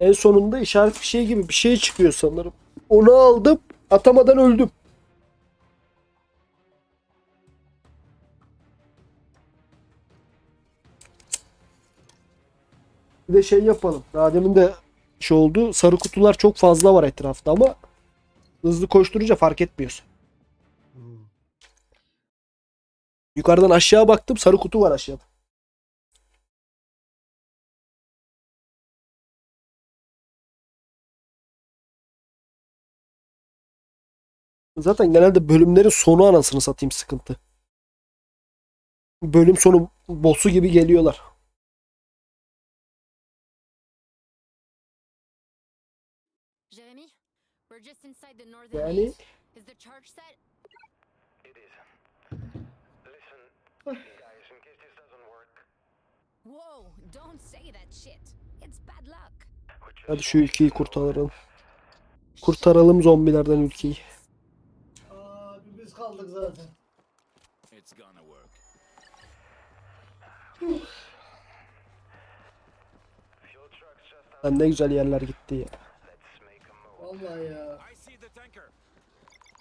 En sonunda işaret bir şey gibi bir şey çıkıyor sanırım. Onu aldım. Atamadan öldüm. Bir de şey yapalım. Daha demin de şey oldu. Sarı kutular çok fazla var etrafta ama hızlı koşturunca fark etmiyorsun. Yukarıdan aşağı baktım. Sarı kutu var aşağıda. Zaten genelde bölümlerin sonu anasını satayım sıkıntı. Bölüm sonu boss'u gibi geliyorlar. Jeremy, we're just inside the northern Yani gate. Is the charge set? It is. Listen, guys, in case this doesn't work, Whoa, don't say that shit. It's bad luck. we just hadi şu ülkeyi kurtaralım. Kurtaralım zombilerden ülkeyi. Kaldık zaten. It's gonna work. Lan ne güzel yerler gitti ya. Let's make a move. Vallahi ya. I see the tanker.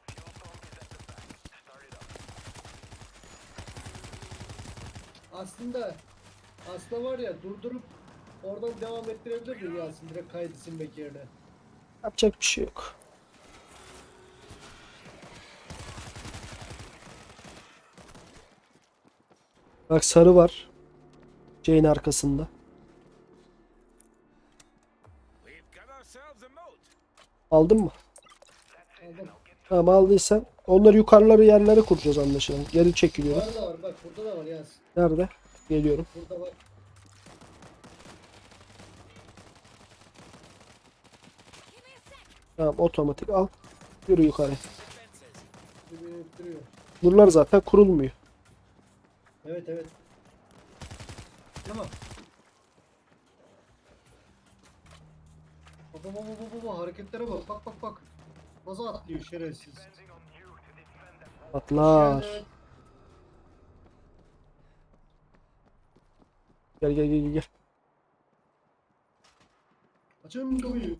Fuel pump is at the back. Start it up. Aslında aslında var ya durdurup oradan devam ettirebilirdin Yasin direkt kaydı silmek yerine. Yapacak bir şey yok. Bak sarı var. Şeyin arkasında. Aldın mı? Aldım. Tamam aldıysan onları yukarıları yerlere kuracağız anlaşılan. Geri çekiliyorum. Burada da var bak burada da var Yasin. Nerede? Geliyorum. Burada var. Tamam otomatik al. Yürü yukarı. Bunlar zaten kurulmuyor. Evet evet. Tamam. Baba baba baba baba hareketlere bak bak bak bak. Nasıl atlıyor şerefsiz. Atlar. Evet. Gel gel gel gel. Açın kapıyı.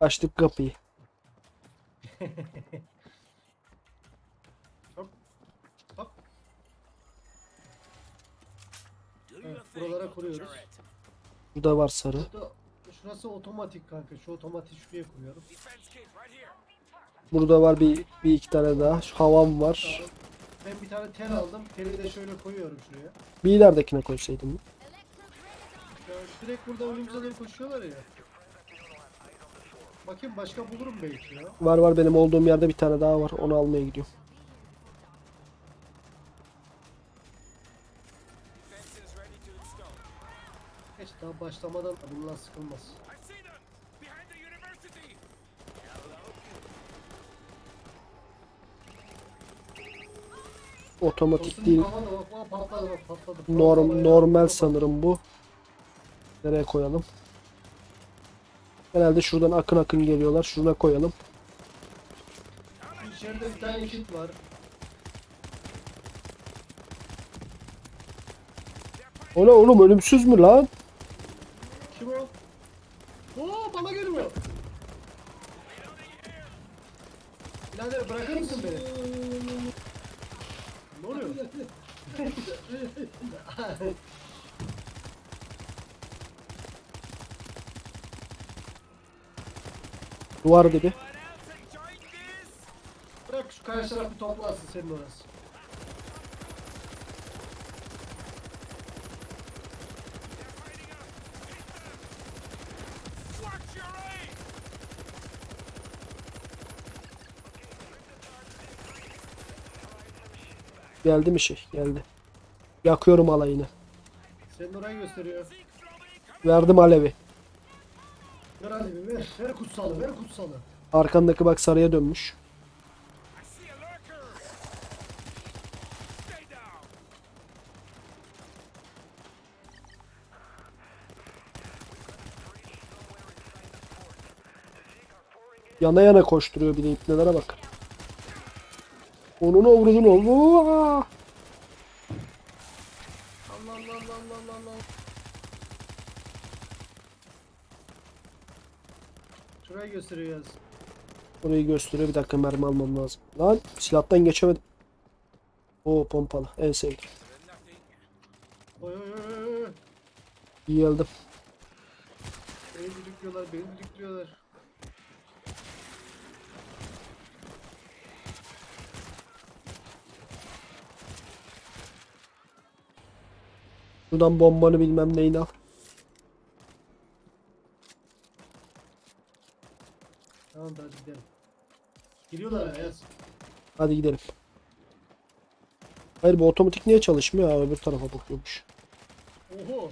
Açtık kapıyı. Evet, buralara kuruyoruz. Turret. Burada var sarı. Burada şurası otomatik kanka. Şu otomatik şuraya here. Burada var bir, bir iki tane daha. Şu havam var. Ben bir tane tel aldım. Teli de şöyle koyuyorum şuraya. Bir ileridekine koysaydım. Ya direkt burada önümüze doğru koşuyorlar ya. Bakayım başka bulurum belki ya. Var var benim olduğum yerde bir tane daha var. Onu almaya gidiyorum. Daha başlamadan bundan sıkılmaz. Otomatik değil. Norm, normal sanırım bu. Nereye koyalım? Genelde şuradan akın akın geliyorlar. Şuraya koyalım. İçeride bir tane kit var. O ne oğlum ölümsüz mü lan? Oo bana geliyor. Birader bırakır mısın beni? Ne oluyor? Duvar dibi. Bırak şu karşı tarafı toplansın senin orası. Geldi mi şey? Geldi. Yakıyorum alayını. Senin orayı gösteriyor. Verdim alevi. Ver hadi ver. Ver kutsalı ver kutsalı. Arkandaki bak sarıya dönmüş. Yana yana koşturuyor bir de ipnelere bak. Onun avradın Allah. Allah Allah Allah Allah Allah. Şurayı gösteriyoruz. Orayı gösteriyor. Bir dakika mermi almam lazım. Lan silahtan geçemedim. O pompalı. En sevdim. Oy oy oy. İyi aldım. Beni düdüklüyorlar, beni düdüklüyorlar. Buradan bombanı bilmem neyini al. Tamam hadi gidelim. Giriyorlar ya yaz. Hadi gidelim. Hayır bu otomatik niye çalışmıyor? Ha, öbür tarafa bakıyormuş. Oho.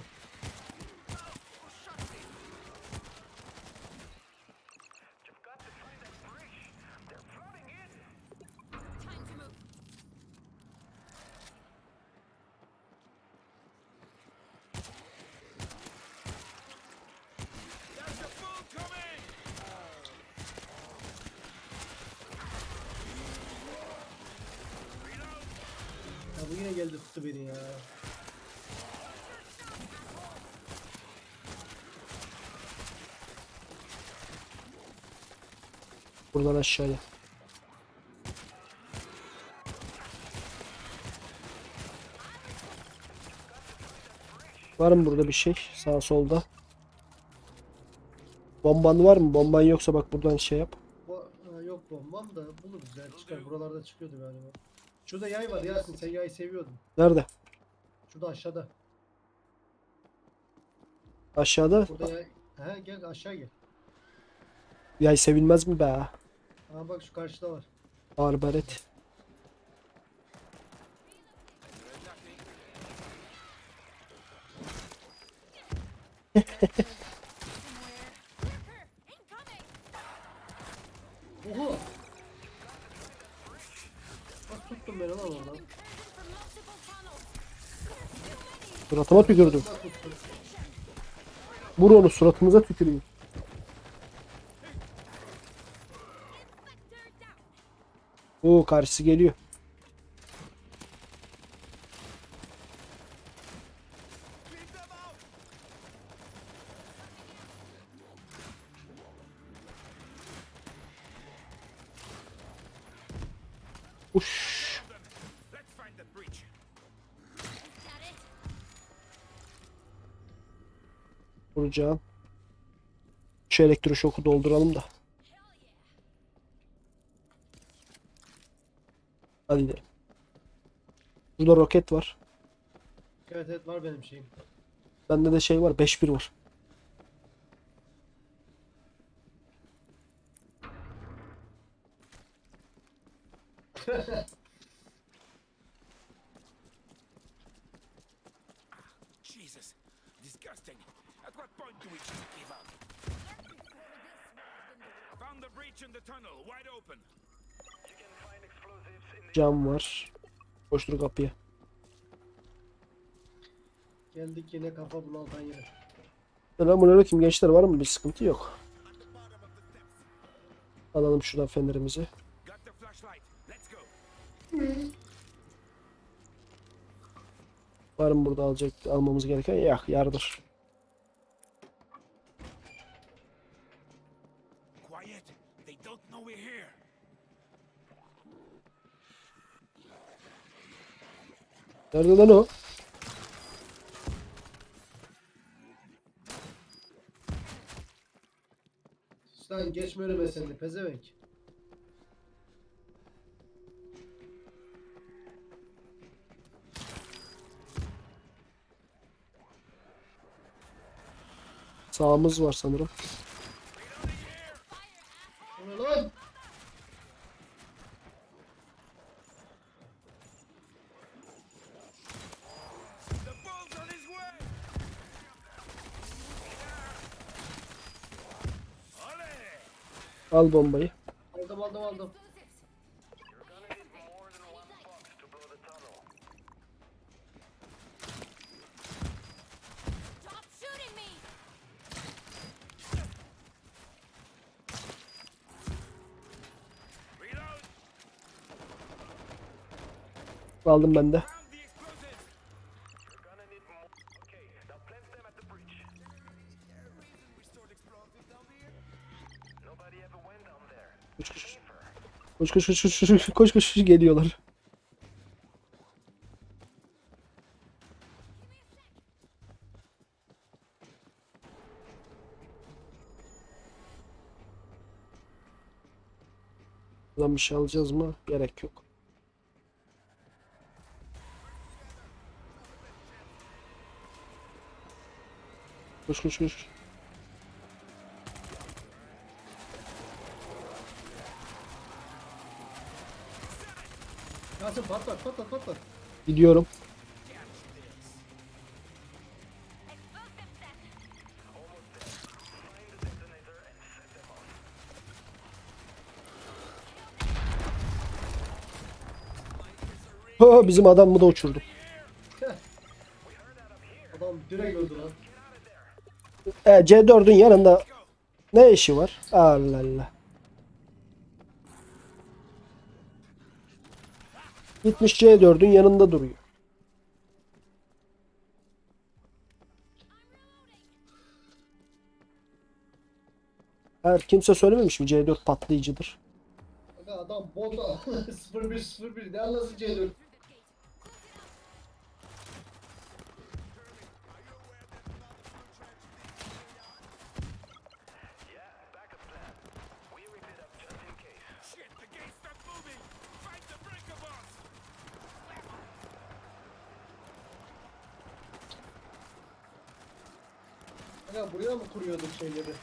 Yine geldi tuttu beni ya. Buradan aşağıya. Var mı burada bir şey? Sağ solda. Bomban var mı? Bomban yoksa bak buradan şey yap. Ha, yok bombam da buluruz ya çıkar. Buralarda çıkıyordu galiba. Şurada yay var Yasin sen yay seviyordun. Nerede? Şurada aşağıda. Aşağıda. Burada yay. He gel aşağı gel. Yay sevilmez mi be? Ha bak şu karşıda var. Barbaret. Suratıma tükürdüm. Vur onu suratımıza tüküreyim. Oo karşısı geliyor. Uş. Vuracağım. Şu elektroşoku dolduralım da. Hadi gidelim. Burada roket var. Evet evet var benim şeyim. Bende de şey var. 5-1 var. what point do we just give up? Found the breach in the tunnel, wide open. You can find explosives in the Cam var. Koştur kapıya. Geldik yine kafa bunaltan yere. Selamünaleyküm gençler. Var mı bir sıkıntı yok. Alalım şuradan fenerimizi. Var mı burada alacak almamız gereken? Yak yardır. Nerede lan o? Sen geçme önüme sen de pezevenk. Sağımız var sanırım. Al bombayı. Aldım aldım aldım. Explosives. You're gonna Koş koş koş koş koş koş koş geliyorlar. Buradan bir şey alacağız mı? Gerek yok. Koş koş koş. Yasin patlat patlat patlat. Gidiyorum. Ha, bizim adamı da uçurdum. Adam direkt öldü lan. E, C4'ün yanında ne işi var? Allah Allah. Gitmiş C4'ün yanında duruyor. Her kimse söylememiş mi C4 patlayıcıdır? Adam bota 01 01 ne anlasın C4. Buraya mı kuruyorduk şeyleri?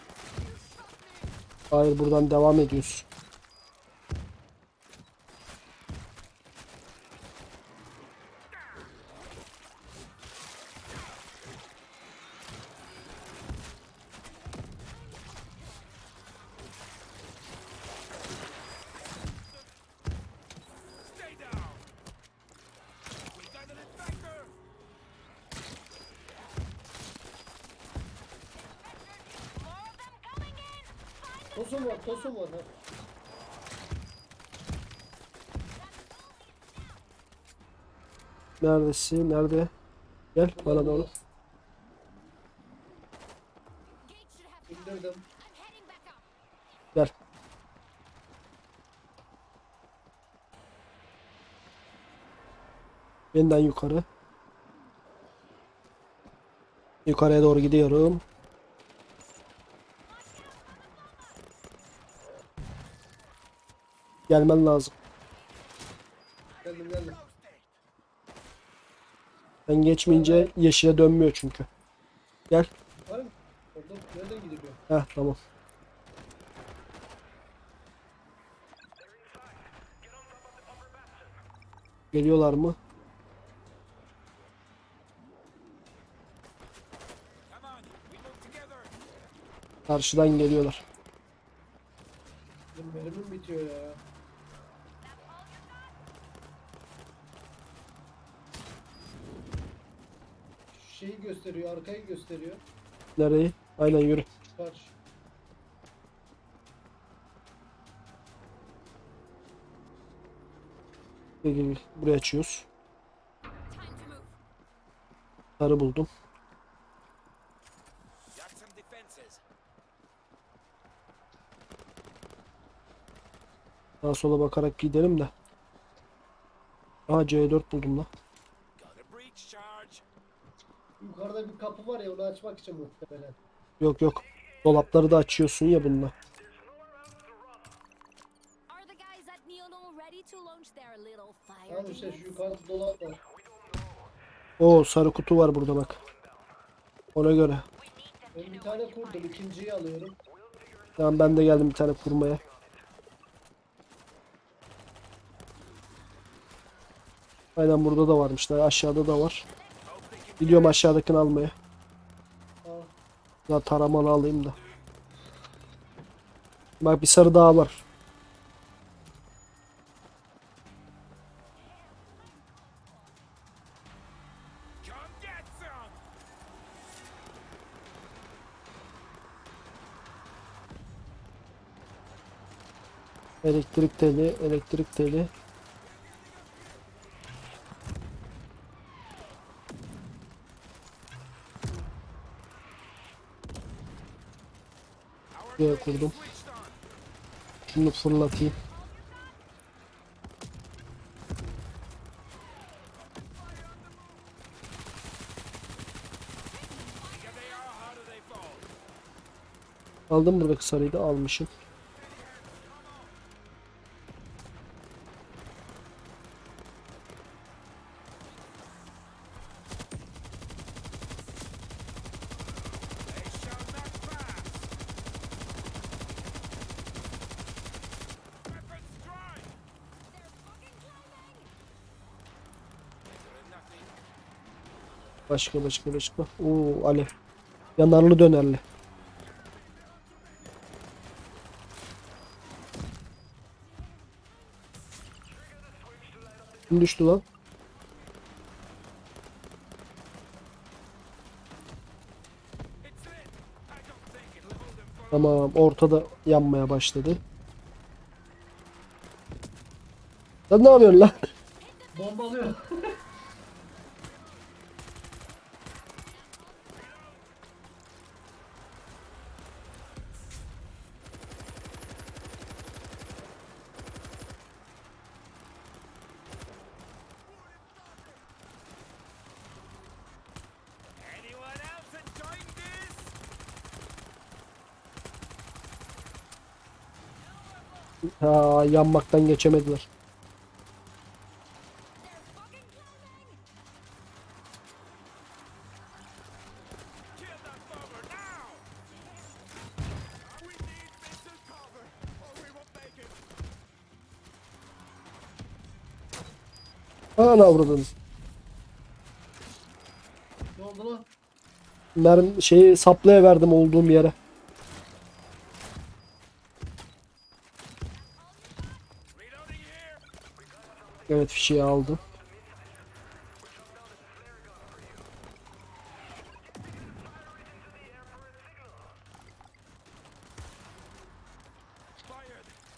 Hayır buradan devam ediyoruz. Tosun var tosun var ha. Neredesin? Nerede? Gel bana doğru. İndirdim. Gel. Yeniden yukarı. Yukarıya doğru gidiyorum. Gelmen lazım. Geldim geldim. Ben geçmeyince yeşile dönmüyor çünkü. Gel. Var mı? Orada nereden gidiyor? Heh tamam. Geliyorlar mı? Karşıdan geliyorlar. Benim mermim bitiyor ya. Şu Şeyi gösteriyor, arkayı gösteriyor. Nereyi? Aynen yürü. Karşı. Buraya açıyoruz. Sarı buldum. Sağa sola bakarak gidelim de. Aha C4 buldum la. Yukarıda bir kapı var ya onu açmak için muhtemelen. Yok yok. Dolapları da açıyorsun ya bununla. Tamam işte şu yukarıda dolap var. Oo sarı kutu var burada bak. Ona göre. Ben bir tane kurdum, ikinciyi alıyorum. Tamam ben de geldim bir tane kurmaya. Aynen burada da varmış. Daha aşağıda da var. Gidiyorum aşağıdakini almaya. Aa, Ya taramalı alayım da. Bak bir sarı daha var. Elektrik teli, elektrik teli. İs kurdum. Şunu fırlatayım. Aldım buradaki sarıyı da almışım. Başka başka başka. Oo alev. Yanarlı dönerli. Kim düştü lan? Tamam ortada yanmaya başladı. Sen ne yapıyorsun lan? Won't make it. Ana avradın. Ne oldu lan? Mermi şeyi saplaya verdim olduğum yere. Evet fişeği aldım.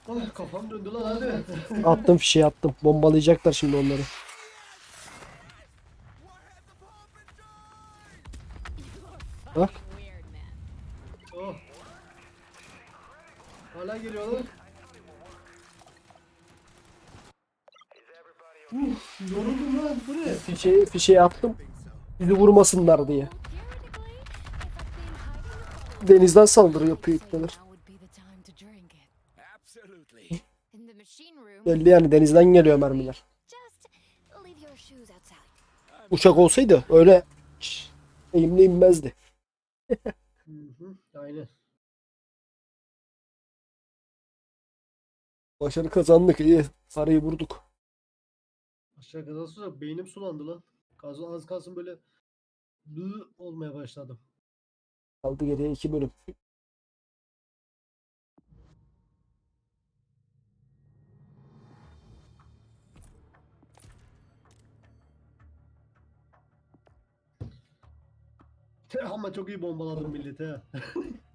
Ah, kafam döndü lan hadi. Attım fişeği attım. Bombalayacaklar şimdi onları. Bak. Oh. Hala geliyorlar. Uf, yoruldum lan bu ne? Fişeği, fişeği attım. Bizi vurmasınlar diye. Denizden saldırı yapıyor ipneler. Belli yani denizden geliyor mermiler. Uçak olsaydı öyle şş, eğimli inmezdi. Aynen. Başarı kazandık iyi. Parayı vurduk. Aşağı kadar sonra beynim sulandı lan. Kaz az kalsın böyle lı olmaya başladım. Kaldı geriye iki bölüm. Ama çok iyi bombaladım milleti ha.